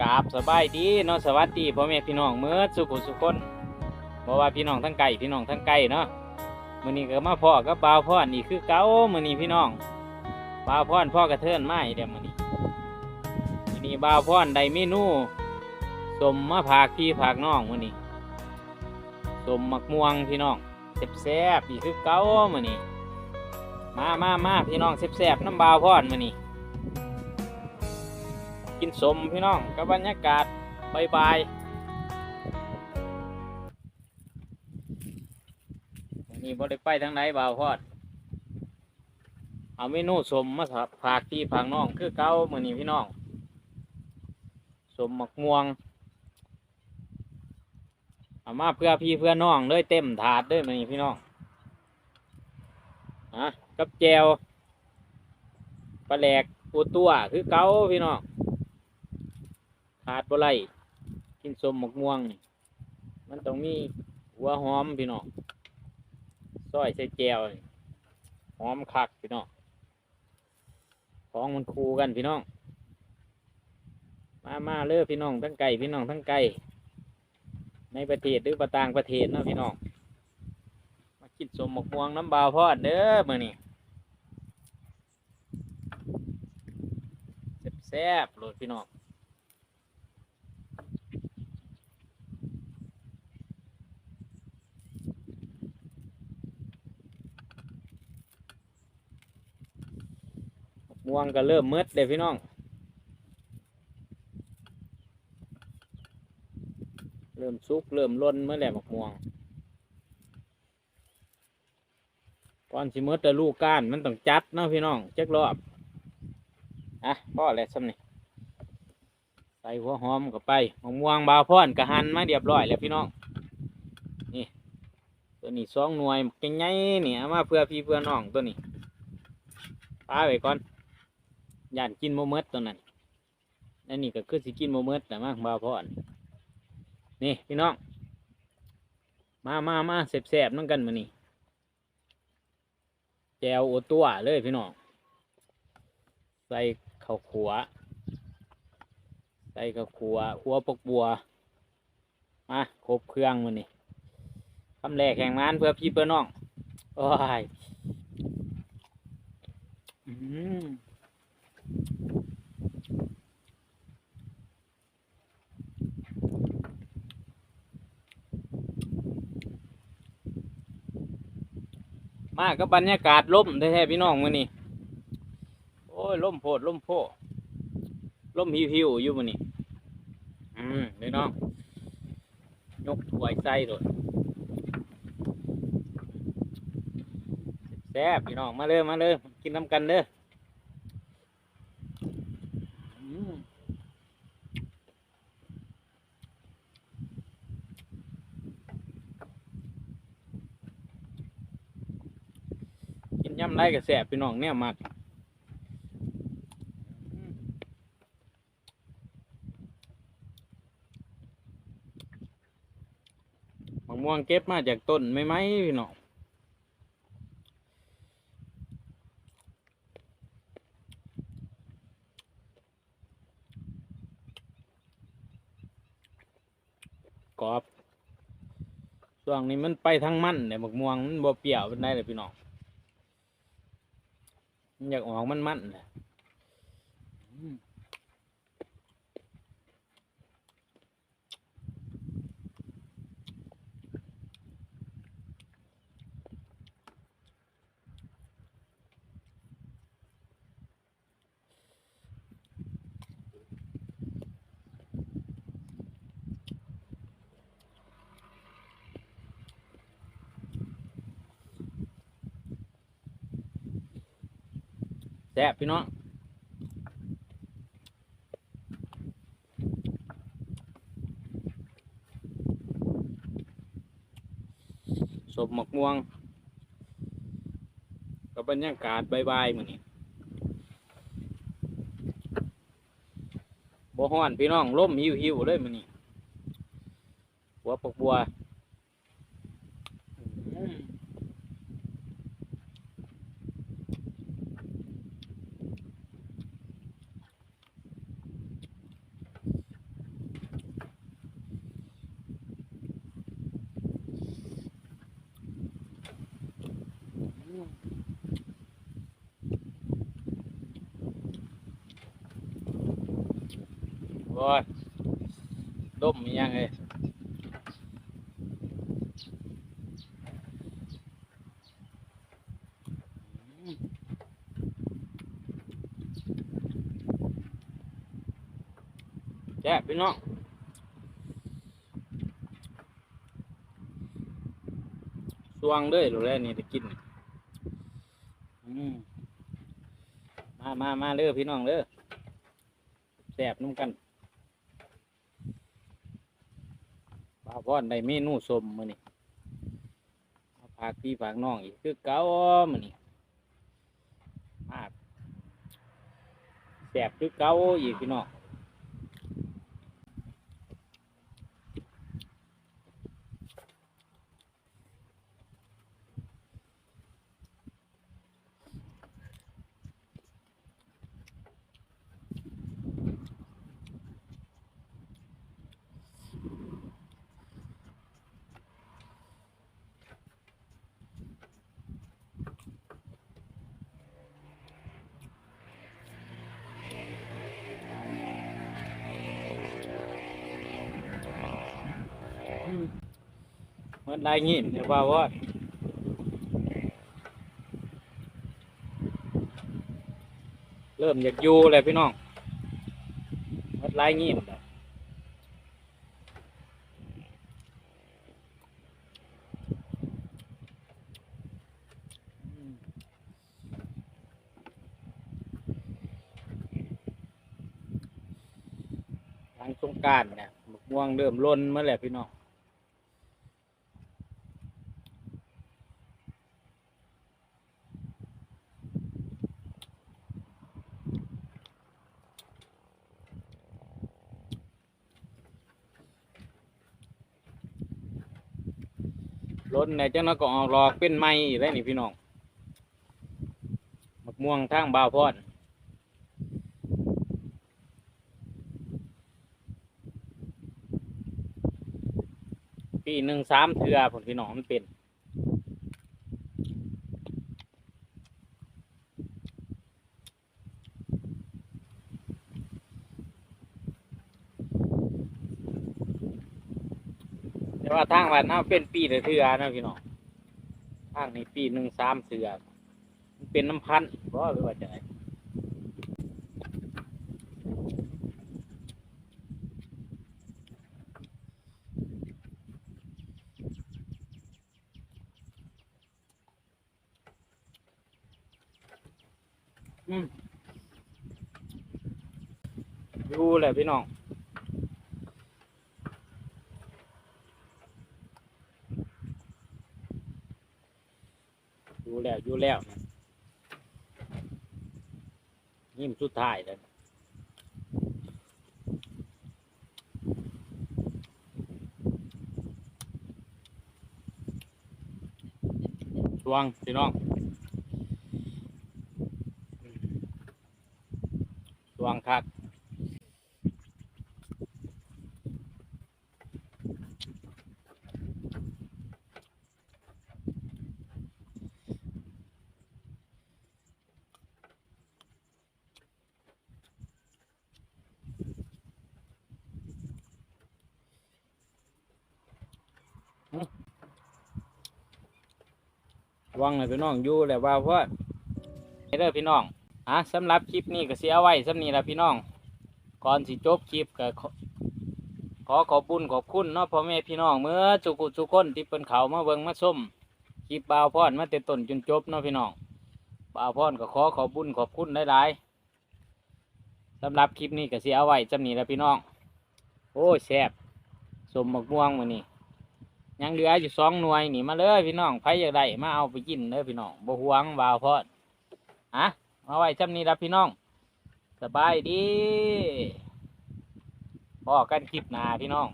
กราบสบายดีเนาะสวัสดีพ่อแม่พี่น้องเมื่อสุขุสุขคนบ่ว่าพี่น้องทั้งไก่พี่น้องทั้งไก่เนาะมื้อนี้ก็มาพ่อกับบ่าวพรนี่คือเก่ามื้อนี้พี่น้องบ่าวพรพ่อกระเทินไมาอีกเด้อมื้อนี้มื้อนี้บ่าวพรไดเมนูสมมาผากพี่ผากน้องมื้อนี้สมมักม่วงพี่น้องแซ่บๆนี่คือเก่ามื้อนี้มามามาพี่น้องแซ่บๆน้ำบ่าวพรมื้อนี้ กินสมพี่น้องกับบรรยากาศบายบายวันนี้บ่ได้ไปทางไหนบ่าวพอด เอาเมนูสมมาฝากพี่ฝากน้อง คือเก้ามือนี้พี่น้องสมหมักม่วงเอามาเพื่อพี่เพื่อน้องเลยเต็มถาดเลยมือนี้พี่น้องอะกับแจวปลาแหลกปูตัวคือเก้าพี่น้อง ขาดบ่ไรกินสมหมกม่วง มันต้องมีหัวหอมพี่น้องซอยใส่แจวหอมคักพี่น้องของมันคูกันพี่น้อง มามาเลยพี่น้องทั้งไก่พี่น้องทั้งไก่ในประเทศหรือประต่างประเทศเนาะพี่น้อง มากินสมหมกม่วงน้ำบาวพอดเด้อมื้อนี้แซ่บๆโหลดพี่น้อง ม่วงก็เริ่มมืดเลยพี่น้อง เริ่มสุกเริ่มล้นเมื่อแหลมะม่วงก่อนสิมืดแต่ลูกก้านมันต้องจัดเนาะพี่น้องจักรอบอะพ่อแล้วซ้ำนี่ใส่หัวหอมกับไปมะม่วงบาพ่อนกระหันมาเรียบร้อยแล้วพี่น้องนี่ตัวนี้สองหน่วยก่งไงเนี่ยมาเพื่อพี่เพื่อน้องตัวนี้ปาไว้ก่อน ย่านกินโมเมดตัวนั้นนั่นนี่ก็คือสิกินโมเมดแต่มากบาวพอนนี่พี่น้อง มามามาแสบๆนั่งกันมานี่แจวโอตัวเลยพี่น้อง ใส่ข้าวขัว ใส่ข้าวขัวขัวปกบัว มาครบเครื่องมันนี่คำแรกแข่งงานเพื่อพี่เพื่อน้อง โอ้ย อืม มากับบรรยากาศล่มแท้ๆพี่น้องมื้อนี้โอ้ยล่มโพดล่มโพล่มหิวหิวๆอยู่มื้อนี้อืมพี่น้องยกถ้วยใส่โดดแซ่บพี่น้องมาเลยมาเลยกินน้ำกันเด้อมกิน ย่ำไรก็แซ่บพี่น้องเนี่ยมากมะม่วงเก็บมาจากต้นไม่ไหมพี่น้องกรอบช่วงนี้มันไปทางมันเนี่ยหมกม่วงมันบ่เปรี้ยวเป็นได้เลยพี่น้อง มันอยากออกมันมันๆน่ะอืม แซ่บพี่น้องสมหมกม่วงกับบรรยากาศบายๆมือนี้บ่ฮ้อนพี่น้องล่มหิวๆเลยมือนี้หัวปกบัวอืม โอ้ยดมมียังเลยอืมแซ่บพี่น้องสวงเด้อหรือแรนี่จะกินนี่อืมมามามาเด้อพี่น้องเด้อแซ่บนุ่มกันปลา พอนได้เมนูสมมือนี่ฝากพี่ฝากน้องอีกคือเก้ามือนี่มากแซ่บคือเก้าอีกพี่น้อง มันได้งี้เดี๋ยวว่าว่าเริ่มอยากอยู่เลยพี่น้องมันไล่งี้แล้วอืมหลังสงการเนี่ยมกม่วงเริ่มล้นเมื่อไหร่พี่น้อง รถเนี่ยจังนั้นก็ออกหลอกเป็นไม้อีกแล้วนี่พี่น้องมะม่วงทางบาวพอนปีหนึ่งสามเทือผลพี่น้องมันเป็น แต่ว่าทางวันน่าเป็นปีเทือนะพี่น้องทางนี้ปีหนึ่งสามเทือมันเป็นน้ำพันเพราะหรือว่าจะไหนอืมดูเลยพี่น้อง แล้วอยู่แล้วนะยิ้มสุดท้ายแล้วสวงพี่น้องสวงคักส วงเลยพี่น้องอยู่แล้วว่าเพราะเด้อพี่น้องอะสำหรับคลิปนี้ก็เสียไว้สำนี้ละพี่น้อง ก่อนสิจบคลิปก็ขอขอบุญขอบคุณเนาะพ่อแม่พี่น้องเมื่อจุกุจุกคนที่เป็นเขามาเบิงมาชมคลิปบ่าวพรมาแต่ต้นจนจบเนาะพี่น้องบ่าวพรก็ขอขอบุญขอบคุณหลายๆสำหรับคลิปนี้ก็เสียไว้สำนี้ละพี่น้อง โอ้แซ่บสมบักม่วงมื้อนี้ ยังเหลืออยู่สองหน่วยนี่มาเลยพี่น้องใครอยากได้มาเอาไปกินเลยพี่น้องบ่หวงบ่าวพรอะมาไว้สำนี้รับพี่น้อง สบายดีพอกันคลิปหน้าพี่น้อง